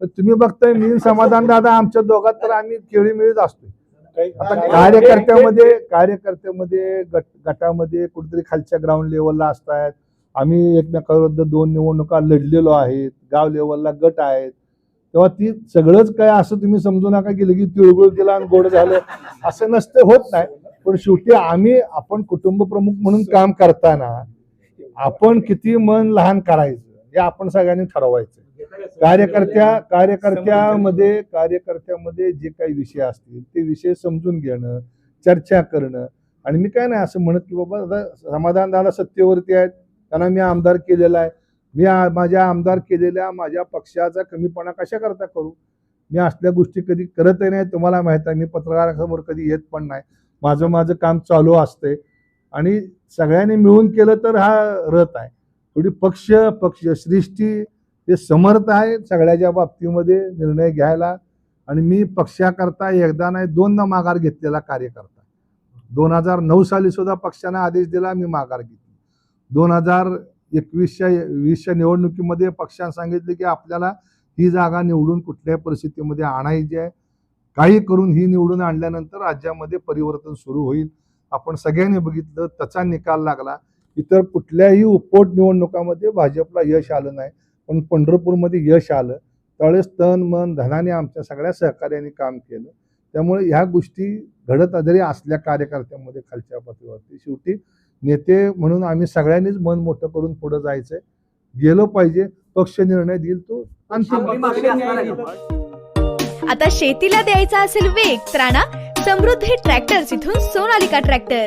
तुम्ही बघताय मी समाधान दादा आमच्या दोघात तर आम्ही केळी मिळत असतो आता कार्यकर्त्यामध्ये कार्यकर्त्यामध्ये गट गटामध्ये कुठेतरी खालच्या ग्राउंड लेवलला असतात आम्ही एकमेकाविरुद्ध दोन निवडणुका लढलेलो आहेत गाव लेवलला गट आहेत. तेव्हा ती सगळंच काय असं तुम्ही समजू नका की लगेच तिळगुळ दिला आणि गोड झालं. असं नसतं होत नाही. पण शेवटी आम्ही आपण कुटुंब प्रमुख म्हणून काम करताना आपण किती मन लहान करायचं? हे आपण सगळ्यांनी ठरवायचं कार्यकर्त्या कार्यकर्त्यामध्ये कार्यकर्त्यामध्ये जे काही विषय असतील ते विषय समजून घेणं चर्चा करणं. आणि मी काय नाही असं म्हणत की बाबा आता समाधान दादा सत्तेवरती आहेत. त्यांना मी आमदार केलेला आहे. मी माझ्या आमदार केलेल्या माझ्या पक्षाचा कमीपणा कशा करता करू? मी असल्या गोष्टी कधी करतही नाही तुम्हाला माहीत आहे. मी पत्रकारांसमोर कधी येत पण नाही. माझं माझं काम चालू असते आणि सगळ्यांनी मिळून केलं तर हा रथ आहे. एवढी पक्ष पक्ष सृष्टी ते समर्थ आहे सगळ्याच्या बाबतीमध्ये निर्णय घ्यायला. आणि मी पक्षाकरता एकदा नाही दोनदा माघार घेतलेला कार्यकर्ता. दोन हजार नऊ साली सुद्धा पक्षाने आदेश दिला मी माघार घेतली. दोन हजार एकवीसच्या वीसच्या निवडणुकीमध्ये पक्षाने सांगितले की आपल्याला ही जागा निवडून कुठल्याही परिस्थितीमध्ये आणायची आहे. काही करून ही निवडून आणल्यानंतर राज्यामध्ये परिवर्तन सुरू होईल. आपण सगळ्यांनी बघितलं त्याचा निकाल लागला. इतर कुठल्याही उपपोट निवडणुकामध्ये भाजपला यश आलं नाही. पण पंढरपूरमध्ये यश आलं. त्यावेळेस तन मन धनाने आमच्या सगळ्या सहकार्याने काम केलं. त्यामुळे ह्या गोष्टी घडत जरी असल्या कार्यकर्त्यांमध्ये खालच्या पातळीवरती. शेवटी नेते म्हणून आम्ही सगळ्यांनीच मन मोठं करून पुढे जायचंय. गेलो पाहिजे. पक्ष निर्णय देईल तो अंतिम आपली मागणी असणार आहे. आता शेतीला द्यायचा असेल वेग तर आणा समृद्धी ट्रॅक्टर्स इथून सोनालिका ट्रॅक्टर.